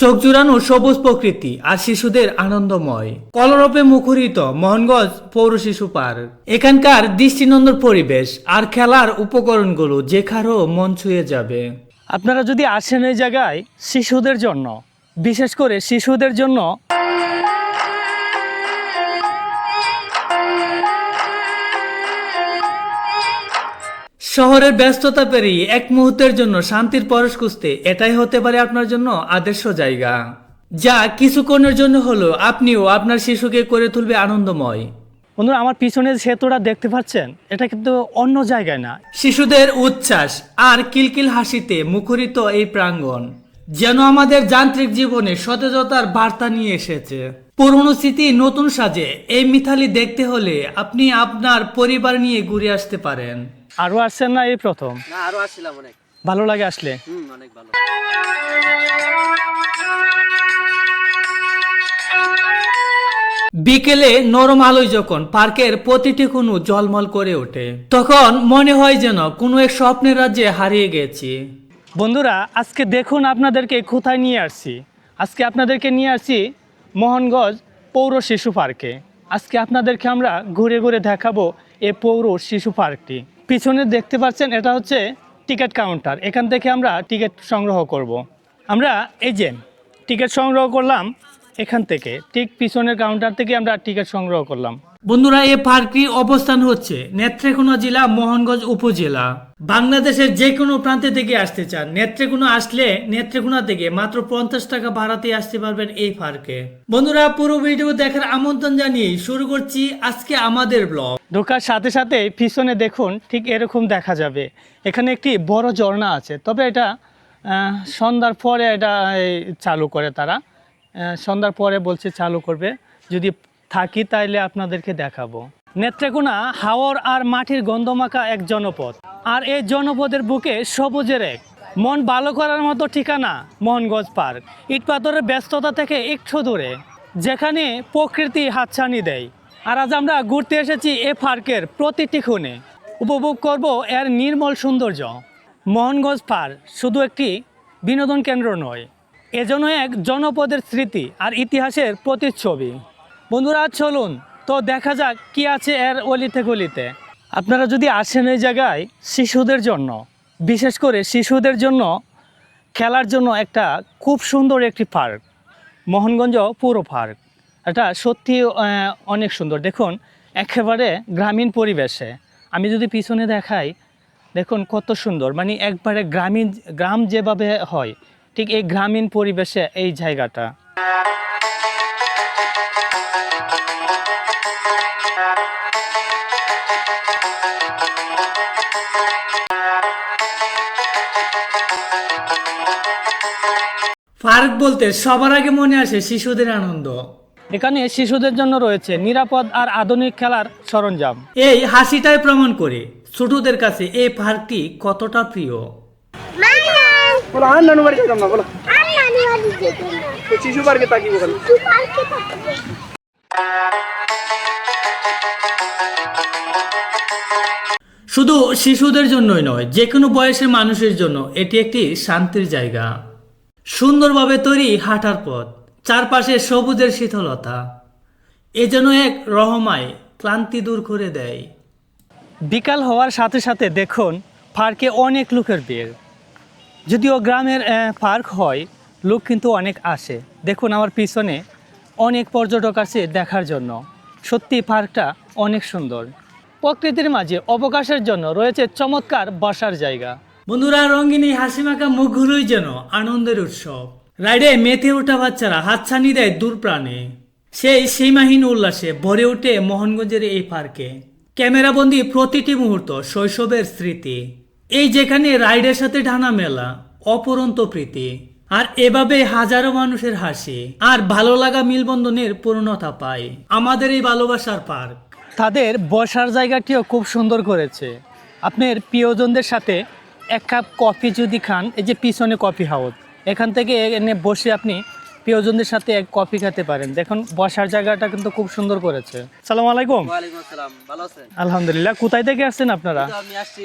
চোখ জুড়ানো সবুজ প্রকৃতি আর শিশুদের আনন্দময়। কলরবে মুখরিত মোহনগঞ্জ পৌর শিশু পার্ক। এখানকার দৃষ্টিনন্দন পরিবেশ আর খেলার উপকরণগুলো যে কারও মন ছুঁয়ে যাবে। আপনারা যদি আসেন এই জায়গায় শিশুদের জন্য, বিশেষ করে শিশুদের জন্য শহরের ব্যস্ততা পেরিয়ে এক মুহূর্তের জন্য শান্তির পরশ খুঁজতে এটাই হতে পারে আপনার জন্য আদর্শ জায়গা। যা কিছুক্ষণের জন্য হলো আপনিও আপনার শিশুকে করে তুলবে আনন্দময়। বন্ধুরা আমার পিছনে সেতুটা দেখতে পাচ্ছেন? এটা কিন্তু অন্য জায়গায় না। শিশুদের উচ্ছ্বাস আর কিলকিল হাসিতে মুখরিত এই প্রাঙ্গণ যেন আমাদের যান্ত্রিক জীবনে সতেজতার বার্তা নিয়ে এসেছে। পুরনো স্মৃতি নতুন সাজে এই মিথালি দেখতে হলে আপনি আপনার পরিবার নিয়ে ঘুরে আসতে পারেন। আরও আসছেন না এই প্রথম? না আরও আসছিলাম অনেক। ভালো লাগে আসলে? হুম অনেক ভালো। বিকেলে নরম আলোয় যখন পার্কের প্রতিটি কোনো জলমল করে ওঠে তখন মনে হয় যেন কোনো এক স্বপ্নের রাজ্যে হারিয়ে গেছি। বন্ধুরা আজকে দেখুন আপনাদেরকে কোথায় নিয়ে আসছি। আজকে আপনাদেরকে নিয়ে আসছি মোহনগঞ্জ পৌর শিশু পার্কে। আজকে আপনাদেরকে আমরা ঘুরে ঘুরে দেখাবো এই পৌর শিশু পার্কটি। পিছনে দেখতে পাচ্ছেন এটা হচ্ছে টিকিট কাউন্টার এখান থেকে আমরা টিকিট সংগ্রহ করব। আমরা এই যে টিকিট সংগ্রহ করলাম এখান থেকে, ঠিক পিছনের কাউন্টার থেকে আমরা টিকিট সংগ্রহ করলাম বন্ধুরা, এ পার্কটি অবস্থান হচ্ছে নেত্রকোনা জেলা মোহনগঞ্জ উপজেলা। বাংলাদেশের যে কোনো প্রান্তে থেকে আসতে চান। নেত্রকোনা আসলে নেত্রকোনা থেকে মাত্র পঞ্চাশ টাকা ভাড়াতে আসতে পারবেন এই পার্কে। বন্ধুরা, পুরো ভিডিও দেখার আমন্ত্রণ জানিয়ে শুরু করছি আজকে আমাদের ব্লগ। ঢোকার সাথে সাথে পিছনে দেখুন, ঠিক এরকম দেখা যাবে। এখানে একটি বড় ঝর্ণা আছে। তবে এটা সন্ধ্যার পরে এটা চালু করে তারা। সন্ধ্যার পরে বলছে চালু করবে। যদি থাকি তাইলে আপনাদেরকে দেখাবো। নেত্রেকোনা, হাওর আর মাটির গন্ধমাখা এক জনপদ। আর এই জনপদের বুকে সবুজের এক। মন ভালো করার মতো ঠিকানা মোহনগঞ্জ পার্ক। ইট পাথরের ব্যস্ততা থেকে একটু দূরে। যেখানে প্রকৃতি হাতছানি দেয়। আর আজ আমরা ঘুরতে এসেছি এ পার্কের প্রতিটি খুনে উপভোগ করব এর নির্মল সৌন্দর্য। মোহনগঞ্জ পার্ক শুধু একটি বিনোদন কেন্দ্র নয়। এজন্য এক জনপদের স্মৃতি আর ইতিহাসের প্রতিচ্ছবি। বন্ধুরা, চলুন তো দেখা যাক কি আছে এর অলিতে গলিতে। আপনারা যদি আসেন এই জায়গায় শিশুদের জন্য, বিশেষ করে শিশুদের জন্য, খেলার জন্য একটা খুব সুন্দর একটি পার্ক, মোহনগঞ্জ পৌর পার্ক। এটা সত্যি অনেক সুন্দর। দেখুন, একেবারে গ্রামীণ পরিবেশে। আমি যদি পিছনে দেখাই, দেখুন কত সুন্দর। মানে একবারে গ্রামীণ, গ্রাম যেভাবে হয়, ঠিক এই গ্রামীণ পরিবেশে এই জায়গাটা। পার্ক বলতে সবার আগে মনে আসে শিশুদের আনন্দ। এখানে শিশুদের জন্য রয়েছে নিরাপদ আর আধুনিক খেলার সরঞ্জাম। এই হাসিটাই প্রমাণ করে ছোটদের কাছে এই পার্কটি কতটা প্রিয়। শিশু পার্কে তাকিব শুধু শিশুদের জন্যই নয় যে কোনো বয়সের মানুষের জন্য এটি একটি শান্তির জায়গা। সুন্দরভাবে তৈরি হাঁটার পথ, চারপাশে সবুজের শীতলতা, এ যেন এক রহমায় ক্লান্তি দূর করে দেয়। বিকাল হওয়ার সাথে সাথে দেখুন, পার্কে অনেক লোকের ভিড়। যদিও গ্রামের পার্ক হয়, লোক কিন্তু অনেক আসে। দেখুন আমার পিছনে অনেক পর্যটক আছে দেখার জন্য। সত্যি পার্কটা অনেক সুন্দর। প্রকৃতির মাঝে অবকাশের জন্য রয়েছে চমৎকার বসার জায়গা। বন্ধুরা, রঙিনী হাসিমাখা মুখগুলোই যেন আনন্দের উৎসব। রাইডে মেতে ওঠা বাচ্চারা হাতছানি দেয় দূর প্রাণে। সেই সীমাহীন উল্লাসে ভরে ওঠে মোহনগঞ্জের এই পার্কে। ক্যামেরাবন্দি প্রতিটি মুহূর্ত শৈশবের স্মৃতি। এই যেখানে রাইডের সাথে ঢানা মেলা, অপরন্ত প্রীতি। আর এভাবে হাজারো মানুষের হাসি। আর ভালো লাগা মিলবন্ধনের পূর্ণতা পায়। আমাদের এই ভালোবাসার পার্ক। তাদের বসার জায়গাটিও খুব সুন্দর করেছে। আপনার প্রিয়জনদের সাথে এক কাপ কফি যদি খান এই যে পিছনে কফি হাউস এখান থেকে এনে বসে আপনি প্রিয়জনদের সাথে এক কফি খেতে পারেন। দেখুন বসার জায়গাটা কিন্তু খুব সুন্দর করেছে। সালাম আলাইকুম। ভালো আছেন? আলহামদুলিল্লাহ কোথায় থেকে আসছেন আপনারা? তো আমি আসছি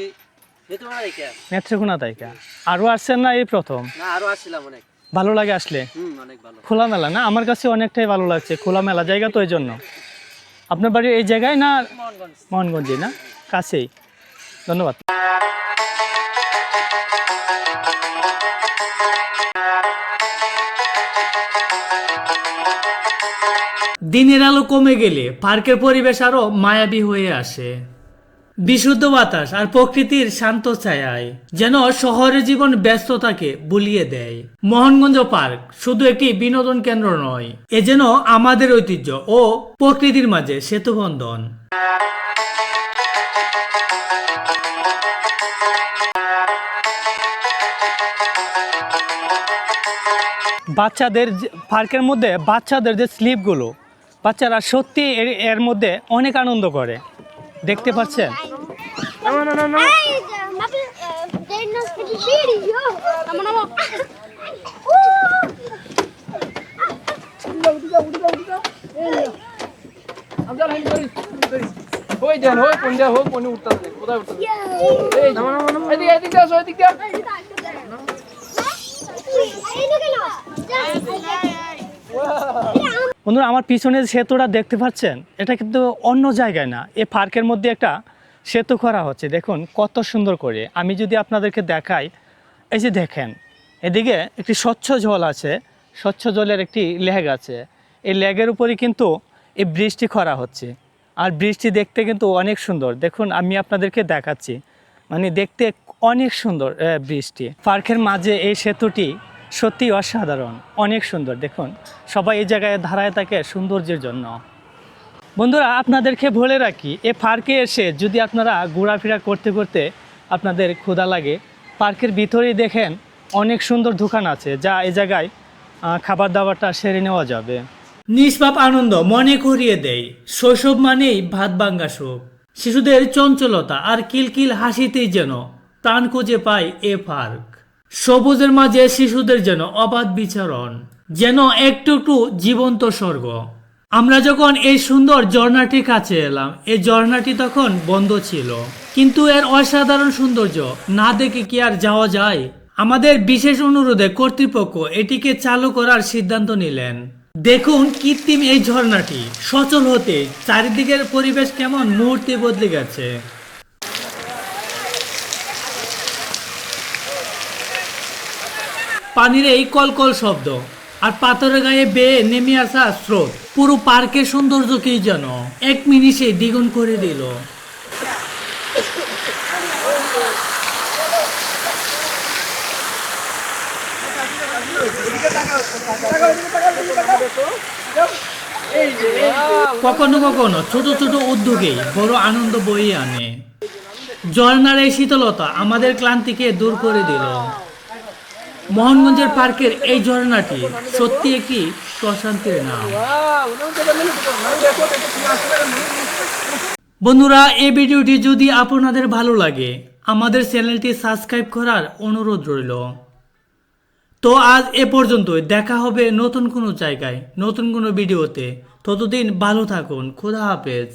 নেত্রকোনা থেকে। আরও আসছেন না এই প্রথম? না আরও আসছিলাম অনেক। ভালো লাগে আসলে? ভালো। খোলামেলা না? আমার কাছে অনেকটাই ভালো লাগছে খোলা মেলা জায়গা তো এই জন্য। আপনার বাড়ি এই জায়গায় না মোহনগঞ্জে। না? কাছেই। ধন্যবাদ। দিনের আলো কমে গেলে পার্কের পরিবেশ আরও মায়াবী হয়ে আসে। বিশুদ্ধ বাতাস আর প্রকৃতির শান্ত ছায়ায় যেন শহরের জীবন ব্যস্ততাকে বুলিয়ে দেয়। মোহনগঞ্জ পার্ক শুধু একটি বিনোদন কেন্দ্র নয়, এ যেন আমাদের ঐতিহ্য ও প্রকৃতির মাঝে সেতুবন্ধন। বাচ্চাদের পার্কের মধ্যে বাচ্চাদের যে স্লিপগুলো, বাচ্চারা সত্যি এর মধ্যে অনেক আনন্দ করে। দেখতে পাচ্ছেন দেন কোন দেন হোক মনে উঠতা কোথায় উঠতা এই নামো নামো নামো এদিকে এদিকে আসো এদিকে বন্ধুরা, আমার পিছনে সেতুটা দেখতে পাচ্ছেন, এটা কিন্তু অন্য জায়গায় না। এই পার্কের মধ্যে একটা সেতু করা হচ্ছে। দেখুন, কত সুন্দর করে। আমি যদি আপনাদেরকে দেখাই, এই যে দেখেন, এদিকে একটি স্বচ্ছ জল আছে। স্বচ্ছ জলের একটি লেগ আছে। এই লেগের উপরে কিন্তু এই বৃষ্টি করা হচ্ছে। আর বৃষ্টি দেখতে কিন্তু অনেক সুন্দর। দেখুন, আমি আপনাদেরকে দেখাচ্ছি। মানে দেখতে অনেক সুন্দর বৃষ্টি পার্কের মাঝে এই সেতুটি সত্যি অসাধারণ, অনেক সুন্দর। দেখুন, সবাই এই জায়গায় ধারায় থাকে সৌন্দর্যের জন্য। বন্ধুরা, আপনাদেরকে বলে রাখি, এ পার্কে এসে যদি আপনারা ঘোরাফেরা করতে করতে আপনাদের ক্ষুধা লাগে, পার্কের ভিতরেই দেখেন অনেক সুন্দর দোকান আছে, যা এই জায়গায় খাবার দাবারটা সেরে নেওয়া যাবে। নিষ্পাপ আনন্দ মনে করিয়ে দেয়, শৈশব মানেই ভাত ভাঙ্গা সুখ শিশুদের চঞ্চলতা আর কিলকিল হাসিতেই যেন প্রাণ খুঁজে পায় এ পার্ক। সবুজের মাঝে শিশুদের যেন অবাধ বিচরণ, যেন একটু একটু জীবন্ত স্বর্গ। আমরা যখন এই সুন্দর ঝর্ণাটির কাছে এলাম, এই ঝর্ণাটি তখন বন্ধ ছিল। কিন্তু এর অসাধারণ সৌন্দর্য না দেখে কি আর যাওয়া যায়? আমাদের বিশেষ অনুরোধে কর্তৃপক্ষ এটিকে চালু করার সিদ্ধান্ত নিলেন। দেখুন কৃত্রিম এই ঝর্ণাটি। সচল হতে চারিদিকের পরিবেশ কেমন মুহূর্তে বদলে গেছে। পানির এই কলকল শব্দ আর পাথরের গায়ে বেয়ে নেমে আসা স্রোত। পুরো পার্কের সৌন্দর্যকেই যেন এক মিনিটে দ্বিগুণ করে দিল। কখনো কখনো ছোট ছোট উদ্যোগেই বড় আনন্দ বয়ে আনে। ঝর্ণার এই শীতলতা আমাদের ক্লান্তিকে দূর করে দিল। মোহনগঞ্জের পার্কের এই ঝর্ণাটি সত্যি একটি প্রশান্তির নাম। বন্ধুরা, এই ভিডিওটি যদি আপনাদের ভালো লাগে, আমাদের চ্যানেলটি সাবস্ক্রাইব করার অনুরোধ রইল। তো আজ এ পর্যন্তই, দেখা হবে নতুন কোনো জায়গায়, নতুন কোনো ভিডিওতে। ততদিন ভালো থাকুন, খোদা হাফেজ।